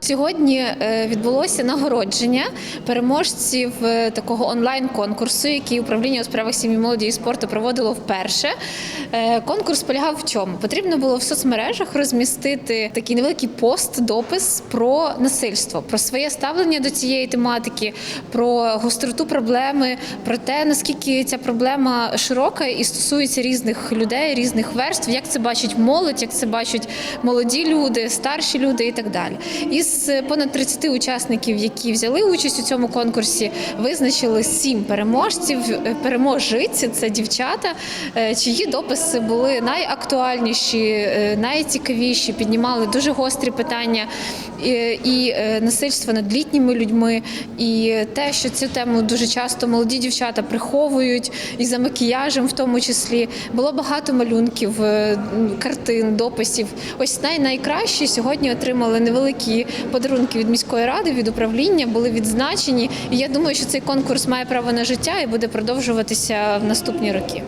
Сьогодні е, відбулося нагородження переможців е, такого онлайн-конкурсу, який управління у справах сім'ї молоді і спорту проводило вперше. Е, Конкурс полягав в чому? Потрібно було в соцмережах розмістити такий невеликий пост, допис про насильство, про своє ставлення до цієї тематики, про гостроту проблеми, про те, наскільки ця проблема широка і стосується різних людей, різних верств, як це бачить молодь, як це бачать молоді люди, старші люди і так далі. Із понад 30 учасників, які взяли участь у цьому конкурсі, визначили сім переможців. Е, Переможиць це дівчата, е, чиї дописи були найактуальніші, е, найцікавіші, піднімали дуже гострі питання і, е, насильство над літніми людьми, і те, що цю тему дуже часто молоді дівчата приховують і за макіяжем, в тому числі було багато малюнків, е, картин, дописів. Ось най найкращі сьогодні отримали невеликі подарунки від міської ради, від управління, були відзначені. І я думаю, що цей конкурс має право на життя і буде продовжуватися в наступні роки.